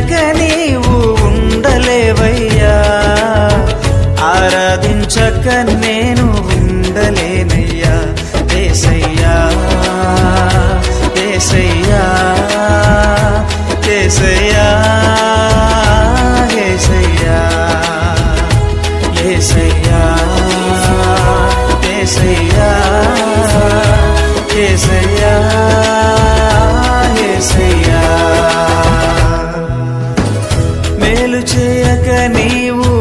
వెనక నీవు ఉండలేవయ్యా. ఆరాధించక నేను ఉండలేనయ్యా. దేశయ్యా దేశయ్యా దేశయ్యా ఏసయ్యా ఏసయ్యా ఏసయ్యా ఏసయ్యా. నీవు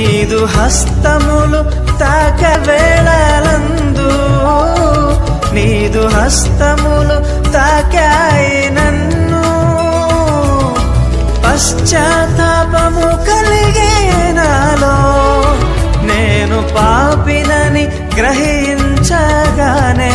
నీదు హస్తములు తాక వేళలందు నీదు హస్తములు తాకాయి నన్ను పశ్చాత్తాపము కలిగే నాలో నేను పాపినని గ్రహించగానే